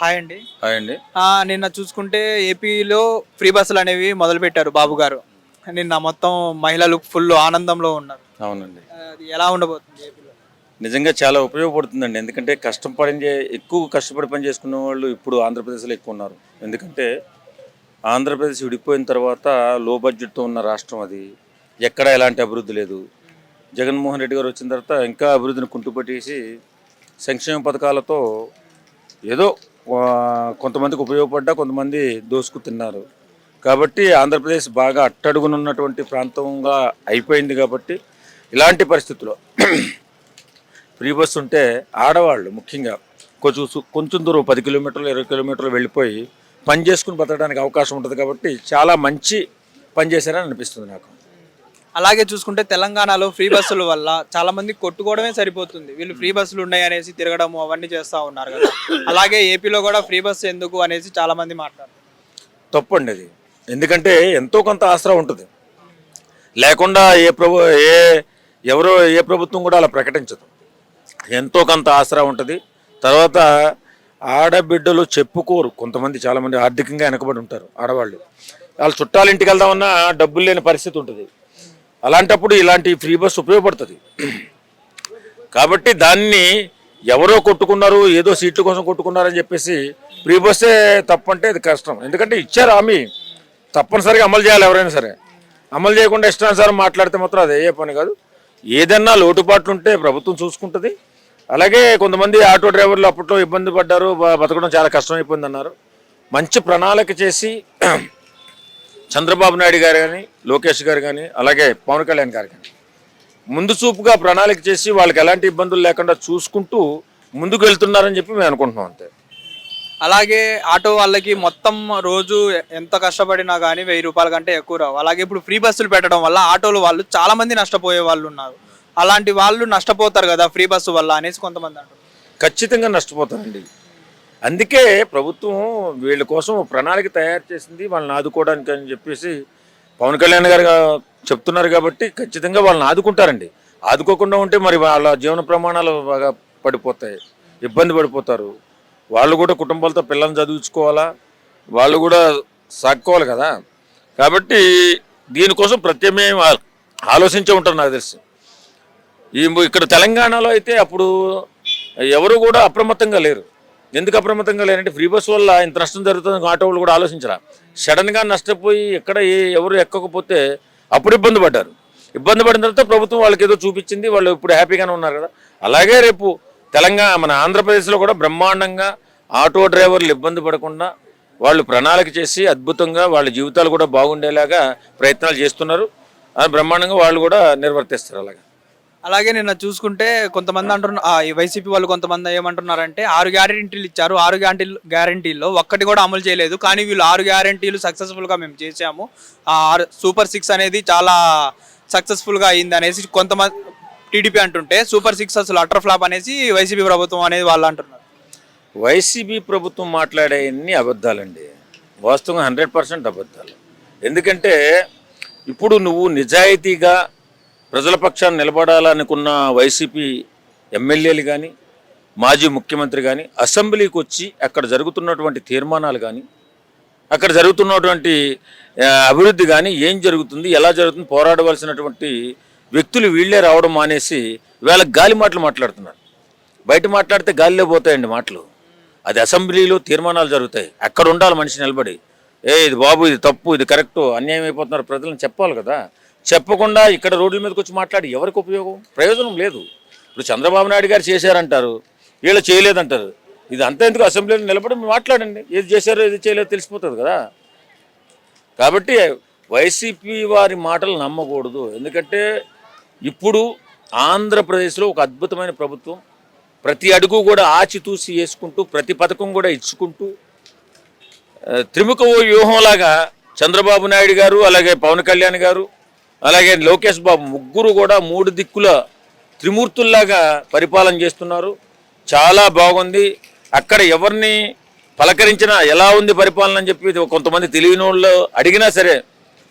Hi అండి. Hi అండి. నిన్న చూసుకుంటే ఏపీలో ఫ్రీ బస్సులు అనేవి మొదలు పెట్టారు బాబు గారు. నిన్న మొత్తం మహిళలు ఫుల్ ఆనందంలో ఉన్నారు. అవునండి. అది ఎలా ఉండబోతుంది ఏపీలో? నిజంగా చాలా ఉపయోగపడుతుందండి. ఎందుకంటే కష్టపడి చే- ఎక్కువ కష్టపడి పని చేసుకున్న వాళ్ళు ఇప్పుడు ఆంధ్రప్రదేశ్లో ఎక్కువ ఉన్నారు. ఎందుకంటే ఆంధ్రప్రదేశ్ విడిపోయిన తర్వాత లో బడ్జెట్తో ఉన్న రాష్ట్రం అది. ఎక్కడ ఎలాంటి అభివృద్ధి లేదు. జగన్మోహన్ రెడ్డి గారు వచ్చిన తర్వాత ఇంకా అభివృద్ధిని కుంటుపట్టేసి సంక్షేమ పథకాలతో ఏదో కొంతమందికి ఉపయోగపడ్డా కొంతమంది దోసుకు తిన్నారు. కాబట్టి ఆంధ్రప్రదేశ్ బాగా అట్టడుగునున్నటువంటి ప్రాంతంగా అయిపోయింది కాబట్టి ఇలాంటి పరిస్థితుల్లో ఫ్రీ బస్ ఉంటే ఆడవాళ్ళు ముఖ్యంగా కొంచెం కొంచెం దూరం పది కిలోమీటర్లు ఇరవై కిలోమీటర్లు వెళ్ళిపోయి పని చేసుకుని బతకడానికి అవకాశం ఉంటుంది కాబట్టి చాలా మంచి పని చేశారని అనిపిస్తుంది నాకు. అలాగే చూసుకుంటే తెలంగాణలో ఫ్రీ బస్సుల వల్ల చాలా మంది కొట్టుకోవడమే సరిపోతుంది. వీళ్ళు ఫ్రీ బస్సులు ఉన్నాయి అనేసి తిరగడం అవన్నీ చేస్తూ ఉన్నారు కదా. అలాగే ఏపీలో కూడా ఫ్రీ బస్సు ఎందుకు అనేసి చాలా మంది మాట్లాడుతారు తప్పండి అది. ఎందుకంటే ఎంతో కొంత ఆసరా ఉంటుంది. లేకుండా ఏ ప్రభు ఏ ఎవరో ఏ ప్రభుత్వం కూడా అలా ప్రకటించదు. ఎంతో కొంత ఆసరా ఉంటుంది. తర్వాత ఆడబిడ్డలు చెప్పుకోరు. కొంతమంది చాలామంది ఆర్థికంగా వెనకబడి ఉంటారు ఆడవాళ్ళు. వాళ్ళ చుట్టాలింటికి వెళ్దామన్నా డబ్బులు లేని పరిస్థితి ఉంటుంది. అలాంటప్పుడు ఇలాంటి ఫ్రీ బస్ ఉపయోగపడుతుంది. కాబట్టి దాన్ని ఎవరో కొట్టుకున్నారు ఏదో సీట్ల కోసం కొట్టుకున్నారని చెప్పేసి ఫ్రీ బస్సే తప్పంటే అది కష్టం. ఎందుకంటే ఇచ్చారు హామీ. తప్పనిసరిగా అమలు చేయాలి ఎవరైనా సరే. అమలు చేయకుండా ఇష్టానుసారం మాట్లాడితే మాత్రం అది ఏ పని కాదు. ఏదన్నా లోటుపాట్లు ఉంటే ప్రభుత్వం చూసుకుంటుంది. అలాగే కొంతమంది ఆటో డ్రైవర్లు అప్పట్లో ఇబ్బంది పడ్డారు బతకడం చాలా కష్టమైపోయింది అన్నారు మంచి ప్రణాళిక చేసి చంద్రబాబు నాయుడు గారు కానీ లోకేష్ గారు కానీ అలాగే పవన్ కళ్యాణ్ గారు కానీ ముందు చూపుగా ప్రణాళిక చేసి వాళ్ళకి ఎలాంటి ఇబ్బందులు లేకుండా చూసుకుంటూ ముందుకు వెళ్తున్నారని చెప్పి మేము అనుకుంటున్నాం అంతే. అలాగే ఆటో వాళ్ళకి మొత్తం రోజు ఎంత కష్టపడినా కానీ వెయ్యి రూపాయల కంటే ఎక్కువ రావు. అలాగే ఇప్పుడు ఫ్రీ బస్సులు పెట్టడం వల్ల ఆటోలు వాళ్ళు చాలా మంది నష్టపోయే వాళ్ళు ఉన్నారు. అలాంటి వాళ్ళు నష్టపోతారు కదా ఫ్రీ బస్సు వల్ల అనేసి కొంతమంది అంటారు ఖచ్చితంగా నష్టపోతారండి. అందుకే ప్రభుత్వం వీళ్ళ కోసం ప్రణాళిక తయారు చేసింది వాళ్ళని ఆదుకోవడానికి అని చెప్పేసి పవన్ కళ్యాణ్ గారు చెప్తున్నారు కాబట్టి ఖచ్చితంగా వాళ్ళని ఆదుకుంటారండి. ఆదుకోకుండా ఉంటే మరి వాళ్ళ జీవన ప్రమాణాలు బాగా పడిపోతాయి ఇబ్బంది పడిపోతారు. వాళ్ళు కూడా కుటుంబాలతో పిల్లల్ని చదివించుకోవాలా వాళ్ళు కూడా సాక్కోవాలి కదా. కాబట్టి దీనికోసం ప్రత్యేకమైన ఆలోచించే ఉంటారు నాకు తెలిసి. ఈ ఇక్కడ తెలంగాణలో అయితే అప్పుడు ఎవరు కూడా అప్రమత్తంగా లేరు. ఎందుకు అప్రమత్తంగా లేరంటే ఫ్రీ బస్ వల్ల ఇంత నష్టం జరుగుతుంది ఆటో వాళ్ళు కూడా ఆలోచించరా. సడన్గా నష్టపోయి ఎక్కడ ఎవరు ఎక్కకపోతే అప్పుడు ఇబ్బంది పడ్డారు. ఇబ్బంది పడిన తర్వాత ప్రభుత్వం వాళ్ళకి ఏదో చూపించింది వాళ్ళు ఇప్పుడు హ్యాపీగానే ఉన్నారు కదా. అలాగే రేపు తెలంగాణ మన ఆంధ్రప్రదేశ్లో కూడా బ్రహ్మాండంగా ఆటో డ్రైవర్లు ఇబ్బంది పడకుండా వాళ్ళు ప్రణాళిక చేసి అద్భుతంగా వాళ్ళ జీవితాలు కూడా బాగుండేలాగా ప్రయత్నాలు చేస్తున్నారు. బ్రహ్మాండంగా వాళ్ళు కూడా నిర్వర్తిస్తారు అలాగే. అలాగే నిన్న చూసుకుంటే కొంతమంది అంటున్నారు వైసీపీ వాళ్ళు కొంతమంది ఏమంటున్నారంటే ఆరు గ్యారెంటీలు ఇచ్చారు. ఆరు గ్యారంటీలు గ్యారంటీల్లో ఒక్కటి కూడా అమలు చేయలేదు. కానీ వీళ్ళు ఆరు గ్యారంటీలు సక్సెస్ఫుల్గా మేము చేసాము ఆరు సూపర్ సిక్స్ అనేది చాలా సక్సెస్ఫుల్గా అయింది అనేసి కొంతమంది టీడీపీ అంటుంటే సూపర్ సిక్స్ అసలు అటర్ ఫ్లాప్ అనేసి వైసీపీ ప్రభుత్వం అనేది వాళ్ళు అంటున్నారు. వైసీపీ ప్రభుత్వం మాట్లాడే అన్ని అబద్ధాలండి? వాస్తవంగా హండ్రెడ్ పర్సెంట్ అబద్ధాలు. ఎందుకంటే ఇప్పుడు నువ్వు నిజాయితీగా ప్రజల పక్షాన్ని నిలబడాలనుకున్న వైసీపీ ఎమ్మెల్యేలు కానీ మాజీ ముఖ్యమంత్రి కానీ అసెంబ్లీకి వచ్చి అక్కడ జరుగుతున్నటువంటి తీర్మానాలు కానీ అక్కడ జరుగుతున్నటువంటి అభివృద్ధి కానీ ఏం జరుగుతుంది ఎలా జరుగుతుంది పోరాడవలసినటువంటి వ్యక్తులు వీళ్ళే రావడం మానేసి వీళ్ళ గాలి మాటలు మాట్లాడుతున్నారు. బయట మాట్లాడితే గాలిలో పోతాయండి మాటలు. అది అసెంబ్లీలో తీర్మానాలు జరుగుతాయి. అక్కడ ఉండాలి మనిషి నిలబడి. ఏ ఇది బాబు ఇది తప్పు ఇది కరెక్టు అన్యాయం అయిపోతున్నారు ప్రజలను చెప్పాలి కదా. చెప్పకుండా ఇక్కడ రోడ్ల మీదకి వచ్చి మాట్లాడి ఎవరికి ఉపయోగం? ప్రయోజనం లేదు. ఇప్పుడు చంద్రబాబు నాయుడు గారు చేశారంటారు వీళ్ళు చేయలేదంటారు. ఇది అంతా ఎందుకు అసెంబ్లీలో నిలబడి మాట్లాడండి? ఏది చేశారో ఏది చేయలేదో తెలిసిపోతుంది కదా. కాబట్టి వైసీపీ వారి మాటలు నమ్మకూడదు. ఎందుకంటే ఇప్పుడు ఆంధ్రప్రదేశ్లో ఒక అద్భుతమైన ప్రభుత్వం. ప్రతి అడుగు కూడా ఆచితూసి వేసుకుంటూ ప్రతి పథకం కూడా ఇచ్చుకుంటూ త్రిముఖ వ్యూహంలాగా చంద్రబాబు నాయుడు గారు అలాగే పవన్ కళ్యాణ్ గారు అలాగే లోకేష్ బాబు ముగ్గురు కూడా మూడు దిక్కుల త్రిమూర్తుల్లాగా పరిపాలన చేస్తున్నారు. చాలా బాగుంది. అక్కడ ఎవరిని పలకరించినా ఎలా ఉంది పరిపాలన అని చెప్పి కొంతమంది తెలియని వాళ్ళు అడిగినా సరే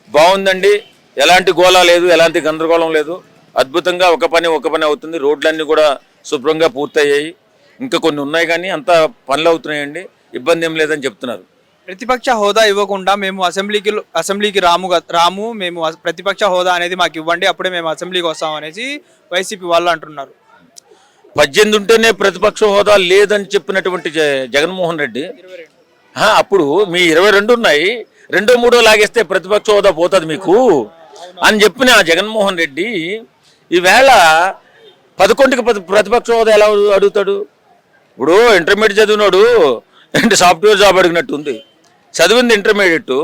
బాగుందండి. ఎలాంటి గోళ లేదు ఎలాంటి గందరగోళం లేదు. అద్భుతంగా ఒక పని ఒక పని అవుతుంది. రోడ్లన్నీ కూడా శుభ్రంగా పూర్తయ్యాయి. ఇంకా కొన్ని ఉన్నాయి కానీ అంతా పనులు అవుతున్నాయండి. ఇబ్బంది ఏం లేదని చెప్తున్నారు. ప్రతిపక్ష హోదా ఇవ్వకుండా మేము అసెంబ్లీకి అసెంబ్లీకి రాము రాము మేము అస- ప్రతిపక్ష హోదా అనేది మాకు ఇవ్వండి అప్పుడే మేము అసెంబ్లీకి వస్తాం అనేసి వైసీపీ వాళ్ళు అంటున్నారు. పద్దెనిమిది ఉంటేనే ప్రతిపక్ష హోదా లేదని చెప్పినటువంటి జ- జగన్మోహన్ రెడ్డి. అప్పుడు మీ ఇరవై రెండు ఉన్నాయి రెండో మూడో లాగేస్తే ప్రతిపక్ష హోదా పోతుంది మీకు అని చెప్పిన జగన్మోహన్ రెడ్డి ఈవేళ పదకొండుకి ప్రతిపక్ష హోదా ఎలా అడుగుతాడు? ఇప్పుడు ఇంటర్మీడియట్ చదివినాడు అంటే సాఫ్ట్వేర్ జాబ్ అడిగినట్టు ఉంది. చదివింది ఇంటర్మీడియట్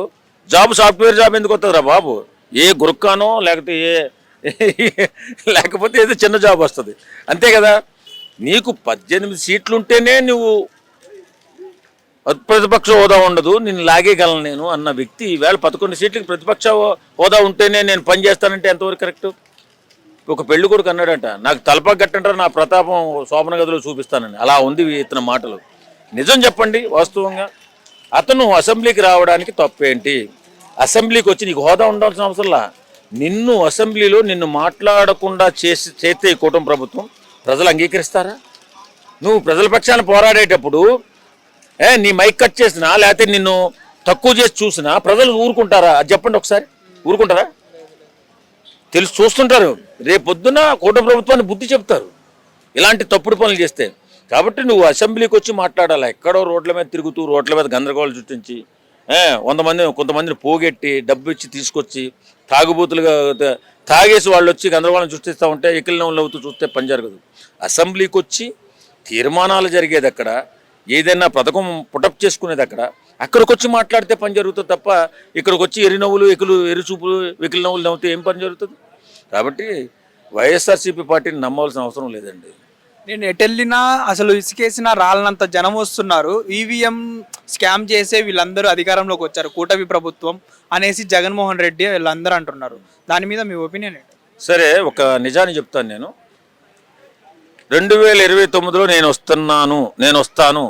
జాబ్ సాఫ్ట్వేర్ జాబ్ ఎందుకు వస్తుందిరా బాబు? ఏ గురుక్కానో లేకపోతే ఏ లేకపోతే ఏదో చిన్న జాబ్ వస్తుంది. అంతే కదా? నీకు పద్దెనిమిది సీట్లు ఉంటేనే నువ్వు ప్రతిపక్ష హోదా ఉండదు. నేను లాగేయగలను నేను అన్న వ్యక్తి. ఈవేళ పదకొండు సీట్లకి ప్రతిపక్ష హోదా ఉంటేనే నేను పని చేస్తానంటే ఎంతవరకు కరెక్ట్? ఒక పెళ్ళి కొడుకు అన్నాడంట నాకు తలపా కట్టంటారు నా ప్రతాపం శోభన గదిలో చూపిస్తానని. అలా ఉంది ఇతని మాటలు. నిజం చెప్పండి వాస్తవంగా. అతను అసెంబ్లీకి రావడానికి తప్పేంటి? అసెంబ్లీకి వచ్చి నీకు హోదా ఉండాల్సిన అవసరంలా నిన్ను అసెంబ్లీలో నిన్ను మాట్లాడకుండా చేసి చేస్తే ఈ కుటుంబ ప్రభుత్వం ప్రజలు అంగీకరిస్తారా? నువ్వు ప్రజల పక్షాన పోరాడేటప్పుడు ఏ నీ మైక్ కట్ చేసినా లేకపోతే నిన్ను తక్కువ చేసి చూసినా ప్రజలు ఊరుకుంటారా? అది చెప్పండి ఒకసారి. ఊరుకుంటారా? తెలుసు చూస్తుంటారు. రేపు పొద్దున ప్రభుత్వాన్ని బుద్ధి చెప్తారు. ఇలాంటి తప్పుడు పనులు చేస్తే. కాబట్టి నువ్వు అసెంబ్లీకి వచ్చి మాట్లాడాలి? ఎక్కడో రోడ్ల మీద తిరుగుతూ రోడ్ల మీద గందరగోళం సృష్టించి వంద మంది కొంతమందిని పోగొట్టి డబ్బు ఇచ్చి తీసుకొచ్చి తాగుబోతులుగా తాగేసి వాళ్ళు వచ్చి గందరగోళం సృష్టిస్తూ ఉంటే ఎకిలిన అవుతూ చూస్తే పని జరగదు. అసెంబ్లీకి వచ్చి తీర్మానాలు జరిగేది అక్కడ ఏదైనా పథకం పుటప్ చేసుకునేది అక్కడ అక్కడికి వచ్చి మాట్లాడితే పని జరుగుతుంది తప్ప ఇక్కడికి వచ్చి ఎరినవ్వులు ఎకులు ఎరుచూపులు వెకిలి నవ్వులు నవ్వుతే ఏం పని జరుగుతుంది? కాబట్టి వైఎస్ఆర్సీపీ పార్టీని నమ్మవలసిన అవసరం లేదండి. నేను ఎటెళ్ళినా అసలు ఇసుకేసినా రాలనంత జనం వస్తున్నారు. ఈవీఎం స్కామ్ చేసే వీళ్ళందరూ అధికారంలోకి వచ్చారు. కూటమి ప్రభుత్వం అనేసి జగన్మోహన్ రెడ్డి వీళ్ళందరూ అంటున్నారు. దాని మీద మీ ఒపీనియన్ ఏంటి? సరే ఒక నిజాన్ని చెప్తాను నేను. రెండు వేల ఇరవై తొమ్మిదిలో నేను వస్తున్నాను నేను వస్తాను.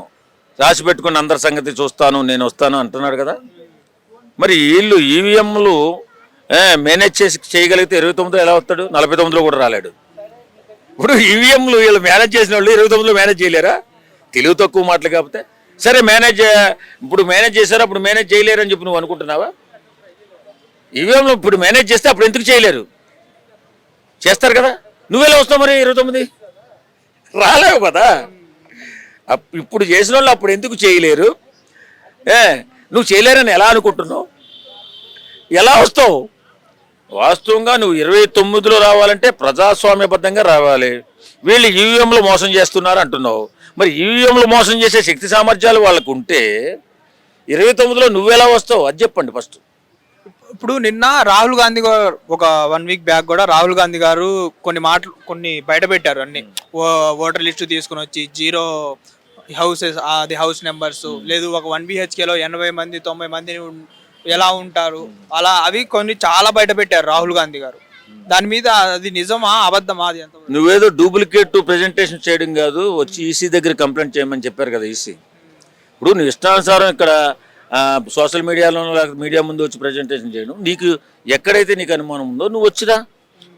రాసి పెట్టుకుని అందరి సంగతి చూస్తాను నేను వస్తాను అంటున్నాడు కదా. మరి వీళ్ళు ఈవీఎంలు మేనేజ్ చేసి చేయగలిగితే ఇరవై తొమ్మిదిలో ఎలా వస్తాడు? నలభై తొమ్మిదిలో కూడా రాలేడు. ఇప్పుడు ఈవీఎంలు వీళ్ళు మేనేజ్ చేసిన వాళ్ళు ఇరవై తొమ్మిదిలో మేనేజ్ చేయలేరా? తెలివి తక్కువ మాటలు కాకపోతే. సరే మేనేజ్ ఇప్పుడు మేనేజ్ చేశారు అప్పుడు మేనేజ్ చేయలేరని చెప్పి నువ్వు అనుకుంటున్నావా? ఈవీఎంలు ఇప్పుడు మేనేజ్ చేస్తే అప్పుడు ఎందుకు చేయలేరు? చేస్తారు కదా. నువ్వెలా వస్తావు మరి ఇరవై తొమ్మిది? రాలేవు కదా. అప్- ఇప్పుడు చేసిన వాళ్ళు అప్పుడు ఎందుకు చేయలేరు? ఏ నువ్వు చేయలేరని ఎలా అనుకుంటున్నావు? ఎలా వస్తావు? వాస్తవంగా నువ్వు ఇరవై తొమ్మిదిలో రావాలంటే ప్రజాస్వామ్యబద్ధంగా రావాలి. వీళ్ళు ఈవీఎంలు మోసం చేస్తున్నారు అంటున్నావు. మరి ఈవీఎంలు మోసం చేసే శక్తి సామర్థ్యాలు వాళ్ళకు ఉంటే ఇరవై తొమ్మిదిలో నువ్వెలా వస్తావు? అది చెప్పండి ఫస్ట్. ఇప్పుడు నిన్న రాహుల్ గాంధీ గారు ఒక వన్ వీక్ బ్యాక్ కూడా రాహుల్ గాంధీ గారు కొన్ని మాటలు కొన్ని బయట పెట్టారు అన్ని. ఓ- ఓటర్ లిస్టు తీసుకుని వచ్చి జీరో హౌసెస్ అది హౌస్ నెంబర్స్. లేదు ఒక వన్లో ఎనభై మంది తొంభై మంది ఉన్- ఎలా ఉంటారు? అలా అవి కొన్ని చాలా బయట పెట్టారు రాహుల్ గాంధీ గారు. దాని మీద అది నిజమా అబద్ధమా అది ఎంత నువ్వేదో డూప్లికేట్ ప్రెజెంటేషన్ చేయడం కాదు వచ్చి ఈసీ దగ్గర కంప్లైంట్ చేయమని చెప్పారు కదా ఈసీ. ఇప్పుడు నువ్వు ఇష్టానుసారం ఇక్కడ సోషల్ మీడియాలో లేకపోతే మీడియా ముందు వచ్చి ప్రజెంటేషన్ చేయడం నీకు ఎక్కడైతే నీకు అనుమానం ఉందో నువ్వు వచ్చిరా.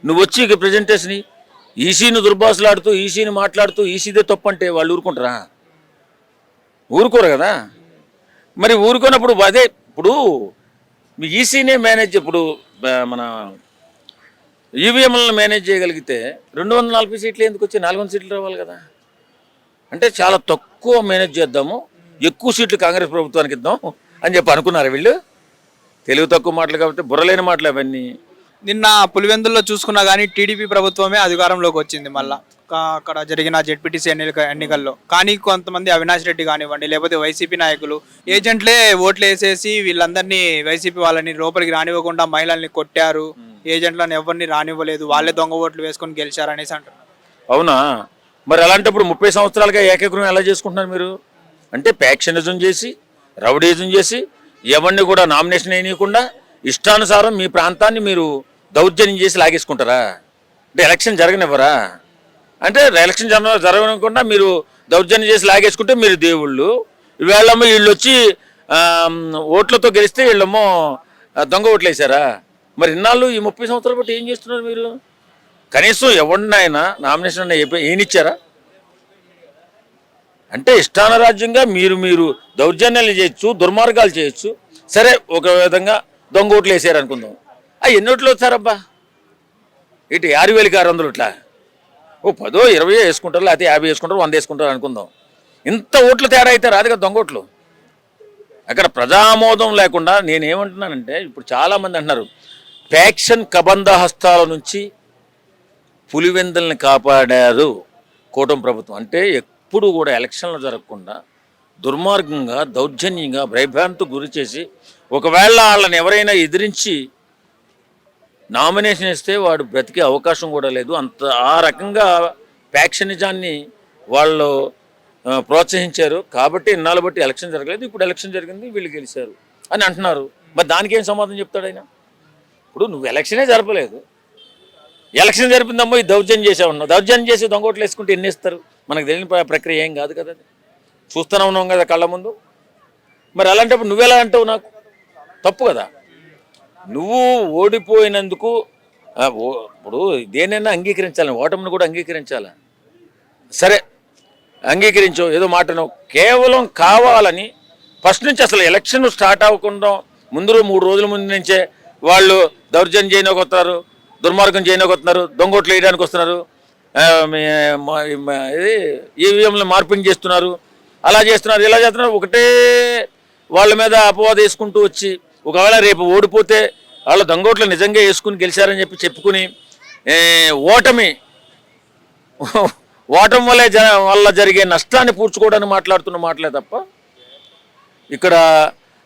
నువ్వు వచ్చి ఇక ప్రజెంటేషన్ ఈసీని దుర్భాషలాడుతూ ఈసీని మాట్లాడుతూ ఈసీదే తప్పు అంటే వాళ్ళు ఊరుకుంటారా? ఊరుకోరు కదా. మరి ఊరుకున్నప్పుడు అదే ఇప్పుడు మీ ఈసీనే మేనేజ్ ఇప్పుడు మన ఈవీఎంలను మేనేజ్ చేయగలిగితే రెండు వందల నలభై సీట్లు ఎందుకు వచ్చి నాలుగు వందల సీట్లు రావాలి కదా. అంటే చాలా తక్కువ మేనేజ్ చేద్దాము. ఎక్కువ సీట్లు కాంగ్రెస్ ప్రభుత్వానికి ఇద్దాం అని చెప్పి అనుకున్నారు వీళ్ళు? తెలుగు తక్కువ మాటలు కాబట్టి బుర్రలేని మాటలు అవన్నీ. నిన్న పులివెందుల్లో చూసుకున్నా కానీ టీడీపీ ప్రభుత్వమే అధికారంలోకి వచ్చింది మళ్ళా. అక్కడ జరిగిన జెడ్పీటీసీ ఎన్నిక ఎన్నికల్లో. కానీ కొంతమంది అవినాష్ రెడ్డి కానివ్వండి లేకపోతే వైసీపీ నాయకులు ఏజెంట్లే ఓట్లు వేసేసి వీళ్ళందరినీ వైసీపీ వాళ్ళని లోపలికి రానివ్వకుండా మహిళల్ని కొట్టారు. ఏజెంట్లను ఎవరిని రానివ్వలేదు. వాళ్ళే దొంగ ఓట్లు వేసుకొని గెలిచారు అనేసి అంటున్నారు. అవునా? మరి అలాంటప్పుడు ముప్పై సంవత్సరాలుగా ఏకగ్రహం ఎలా చేసుకుంటున్నారు మీరు? అంటే ప్యాక్షనిజం చేసి రౌడీజం చేసి ఎవరిని కూడా నామినేషన్ వేయనీయకుండా ఇష్టానుసారం మీ ప్రాంతాన్ని మీరు దౌర్జన్యం చేసి లాగేసుకుంటారా? అంటే ఎలక్షన్ జరగనివ్వరా? అంటే ఎలక్షన్ జరగ జరగకుండా మీరు దౌర్జన్యం చేసి లాగేసుకుంటే మీరు దేవుళ్ళు. వీళ్ళమ్మో వీళ్ళు వచ్చి ఓట్లతో గెలిస్తే వీళ్ళమ్మో దొంగ ఓట్లు వేసారా మరి ఇన్నాళ్ళు ఈ ముప్పై సంవత్సరాలు బట్టి ఏం చేస్తున్నారు మీరు? కనీసం ఎవరినైనా నామినేషన్ ఏం ఏనిచ్చారా? అంటే ఇష్టానరాజ్యంగా మీరు మీరు దౌర్జన్యాలు చేయొచ్చు దుర్మార్గాలు చేయొచ్చు. సరే ఒక విధంగా దొంగ ఓట్లు వేసారు అనుకుందాం ఆ ఎన్ని ఇటు ఆరు వేలకి ఆరు వందలు ఇట్లా. ఓ పదో ఇరవై వేసుకుంటారు లేకపోతే యాభై వేసుకుంటారు వంద వేసుకుంటారు అనుకుందాం. ఇంత ఓట్లు తేడా అయితే రాదు కదా దొంగ ఓట్లు. అక్కడ ప్రజామోదం లేకుండా నేనేమంటున్నానంటే ఇప్పుడు చాలామంది అంటున్నారు ఫ్యాక్షన్ కబంధ హస్తాల నుంచి పులివెందుల్ని కాపాడారు కూటమి ప్రభుత్వం. అంటే ఎప్పుడు కూడా ఎలక్షన్లు జరగకుండా దుర్మార్గంగా దౌర్జన్యంగా భయభ్రాంతికి గురి చేసి ఒకవేళ వాళ్ళని ఎవరైనా ఎదిరించి నామినేషన్ ఇస్తే వాడు బ్రతికే అవకాశం కూడా లేదు. అంత ఆ రకంగా ఫ్యాక్షనిజాన్ని వాళ్ళు ప్రోత్సహించారు. కాబట్టి ఇన్నాళ్ళు బట్టి ఎలక్షన్ జరగలేదు. ఇప్పుడు ఎలక్షన్ జరిగింది వీళ్ళు గెలిచారు అని అంటున్నారు. మరి దానికి ఏం సమాధానం చెప్తాడు ఆయన? ఇప్పుడు నువ్వు ఎలక్షనే జరపలేదు. ఎలక్షన్ జరిపిందమ్మో ఈ దౌర్జన్యం చేసేవన్నావు దౌర్జన్యం చేసి దొంగోట్లు వేసుకుంటే ఎన్ని ఇస్తారు మనకు తెలియని ప్ర- ప్రక్రియ ఏం కాదు కదా అది. చూస్తూనే ఉన్నాం కదా కళ్ళ ముందు. మరి అలాంటప్పుడు నువ్వెలా అంటావు నాకు? తప్పు కదా. నువ్వు ఓడిపోయినందుకు ఓ- ఇప్పుడు దేనైనా అంగీకరించాలి ఓటమిని కూడా అంగీకరించాలి. సరే అంగీకరించు ఏదో మాటను. కేవలం కావాలని ఫస్ట్ నుంచి అసలు ఎలక్షన్ స్టార్ట్ అవ్వకుండా ముందు మూడు రోజుల ముందు నుంచే వాళ్ళు దౌర్జన్యం చేయడానికి వస్తున్నారు దుర్మార్గం చేయడానికి వస్తున్నారు దొంగోట్లు వేయడానికి వస్తున్నారు ఇది ఈవీఎంలు మార్పింగ్ చేస్తున్నారు అలా చేస్తున్నారు ఇలా చేస్తున్నారు. ఒకటే వాళ్ళ మీద అపవాదం వేసుకుంటూ వచ్చి ఒకవేళ రేపు ఓడిపోతే వాళ్ళ దొంగోట్లు నిజంగా వేసుకుని గెలిచారని చెప్పి చెప్పుకుని ఓటమి ఓటమి వల్లే జ వల్ల జరిగే నష్టాన్ని పూడ్చుకోవడానికి మాట్లాడుతున్న మాటలే తప్ప ఇక్కడ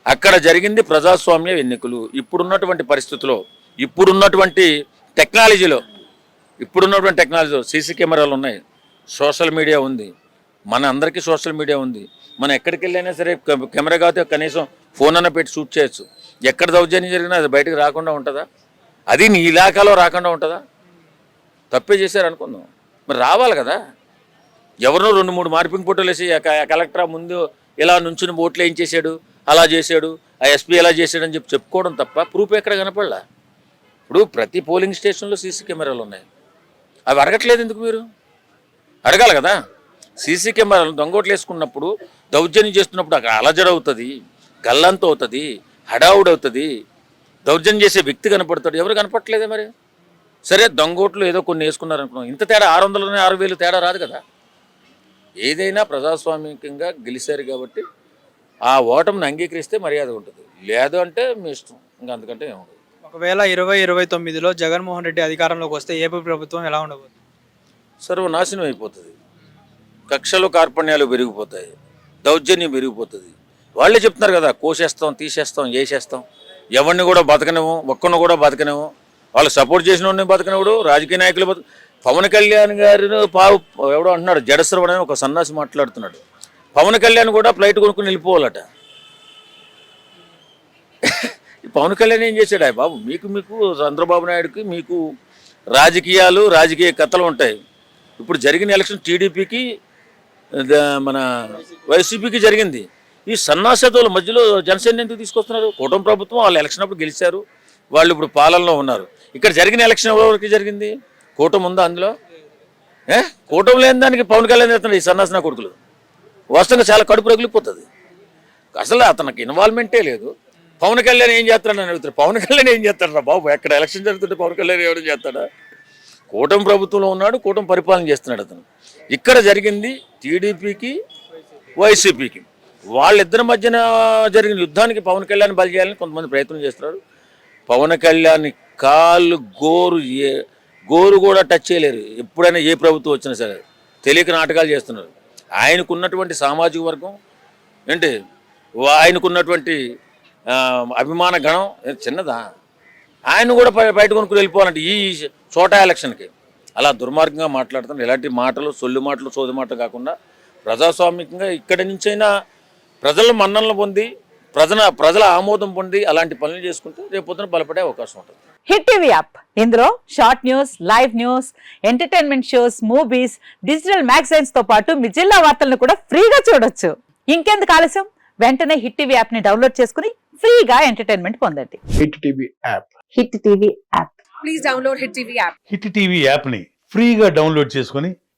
అక్కడ జరిగింది ప్రజాస్వామ్య ఎన్నికలు. ఇప్పుడున్నటువంటి పరిస్థితిలో ఇప్పుడున్నటువంటి టెక్నాలజీలో ఇప్పుడున్నటువంటి టెక్నాలజీలో సీసీ కెమెరాలు ఉన్నాయి సోషల్ మీడియా ఉంది మన అందరికీ సోషల్ మీడియా ఉంది. మనం ఎక్కడికి వెళ్ళైనా సరే కెమెరా కాకపోతే కనీసం ఫోన్ అన్న పెట్టి షూట్ చేయొచ్చు. ఎక్కడ దౌర్జన్యం జరిగినా అది బయటకు రాకుండా ఉంటుందా? అది నీ ఇలాకాలో రాకుండా ఉంటుందా? తప్పే చేశారు అనుకుందాం. మరి రావాలి కదా. ఎవరినో రెండు మూడు మార్పింగ్ ఫోటోలు వేసి కలెక్టర్ ముందు ఇలా నుంచుని ఓట్లు ఏం చేశాడు? అలా చేశాడు. ఆ ఎస్పీ ఎలా చేశాడు అని చెప్పి చెప్పుకోవడం తప్ప ప్రూఫ్ ఎక్కడ కనపడలా? ఇప్పుడు ప్రతి పోలింగ్ స్టేషన్లో సీసీ కెమెరాలు ఉన్నాయి. అవి అడగట్లేదు ఎందుకు మీరు? అడగాలి కదా. సీసీ కెమెరాలు దొంగోట్లు వేసుకున్నప్పుడు దౌర్జన్యం చేస్తున్నప్పుడు అక్కడ అలజడవుతుంది గల్లంత అవుతుంది హడావుడి అవుతుంది దౌర్జన్యం చేసే వ్యక్తి కనపడతాడు. ఎవరు కనపడట్లేదే మరి? సరే దొంగోట్లు ఏదో కొన్ని వేసుకున్నారు అనుకున్నాం ఇంత తేడా ఆరు వందలు ఆరు వేలు తేడా రాదు కదా. ఏదైనా ప్రజాస్వామికంగా గెలిచారు కాబట్టి ఆ ఓటమిని అంగీకరిస్తే మర్యాద ఉంటుంది. లేదు అంటే మీ ఇష్టం. ఇంకా అంతకంటే ఏముండదు ఒకవేళ ఇరవై ఇరవై తొమ్మిదిలో జగన్మోహన్ రెడ్డి అధికారంలోకి వస్తే ఏపీ ప్రభుత్వం ఎలా ఉండబోతుంది? సర్వనాశనం అయిపోతుంది. కక్షలు కార్పణ్యాలు పెరిగిపోతాయి. దౌర్జన్యం పెరిగిపోతుంది. వాళ్ళే చెప్తున్నారు కదా కోసేస్తాం తీసేస్తాం వేసేస్తాం ఎవరిని కూడా బతకనివ్వం ఒక్కరిని కూడా బతకనివ్వం. వాళ్ళు సపోర్ట్ చేసిన వాడిని బతకనివ్వడు రాజకీయ నాయకులు బతక పవన్ కళ్యాణ్ గారిని పావు ఎవడో అంటున్నాడు జడశ్రవణ అని ఒక సన్నాసి మాట్లాడుతున్నాడు. పవన్ కళ్యాణ్ కూడా ఫ్లైట్ కొనుక్కుని వెళ్ళిపోవాలట. ఈ పవన్ కళ్యాణ్ ఏం చేశాడు? ఆ బాబు మీకు మీకు చంద్రబాబు నాయుడుకి మీకు రాజకీయాలు రాజకీయ కథలు ఉంటాయి. ఇప్పుడు జరిగిన ఎలక్షన్ టీడీపీకి మన వైసీపీకి జరిగింది. ఈ సన్నాసతుల మధ్యలో జనసేన ఎందుకు తీసుకొస్తున్నారు? కూటమి ప్రభుత్వం వాళ్ళు ఎలక్షన్ అప్పుడు గెలిచారు. వాళ్ళు ఇప్పుడు పాలనలో ఉన్నారు. ఇక్కడ జరిగిన ఎలక్షన్ ఎవరికి జరిగింది? కూటమి ఉందా అందులో? ఏ? కూటమి లేని దానికి పవన్ కళ్యాణ్ చేస్తున్నాడు ఈ సన్నాసన కొడుకులు. వాస్తవంగా చాలా కడుపు రగిలిపోతుంది. అసలు అతనికి ఇన్వాల్వ్మెంటే లేదు. పవన్ కళ్యాణ్ ఏం చేస్తాడని అడుగుతారు. పవన్ కళ్యాణ్ ఏం చేస్తాడు బాబు? ఎక్కడ ఎలక్షన్ జరుగుతుంటే పవన్ కళ్యాణ్ ఎవరు చేస్తాడా? కూటమి ప్రభుత్వంలో ఉన్నాడు కూటమి పరిపాలన చేస్తున్నాడు అతను. ఇక్కడ జరిగింది టీడీపీకి వైసీపీకి. వాళ్ళిద్దరి మధ్యన జరిగిన యుద్ధానికి పవన్ కళ్యాణ్ బలి చేయాలని కొంతమంది ప్రయత్నం చేస్తున్నారు. పవన్ కళ్యాణ్ కాళ్ళు గోరు ఏ గోరు కూడా టచ్ చేయలేరు. ఎప్పుడైనా ఏ ప్రభుత్వం వచ్చినా సరే తెలియక నాటకాలు చేస్తున్నారు. ఆయనకున్నటువంటి సామాజిక వర్గం ఏంటి ఆయనకున్నటువంటి అభిమాన గణం చిన్నదా? ఆయన కూడా బయట కొనుక్కుని వెళ్ళిపోవాలంటే ఈ చోటా ఎలక్షన్కి. అలా దుర్మార్గంగా మాట్లాడుతున్నారు. ఇలాంటి మాటలు సొల్లు మాటలు సోది మాటలు కాకుండా ప్రజాస్వామికంగా ఇక్కడి నుంచైనా ప్రజల మన్ననలు పొంది ప్రజల ప్రజల ఆమోదం పొంది అలాంటి పనులు చేసుకుంటే రేపు పొద్దున బలపడే అవకాశం ఉంటుంది. Hit TV app. ఇందులో short news live news entertainment shows movies digital మ్యాగజైన్స్తో పాటు మీ జిల్లా వార్తలను కూడా ఫ్రీగా చూడొచ్చు. ఇంకెందుకు ఆలస్యం? వెంటనే హిట్ టీవీ యాప్ని డౌన్లోడ్ చేసుకుని ఫ్రీగా ఎంటర్టైన్మెంట్ పొందండి. Hit TV app. Hit TV app. Please download Hit TV app. Hit TV యాప్ని ఫ్రీగా డౌన్లోడ్ చేసుకొని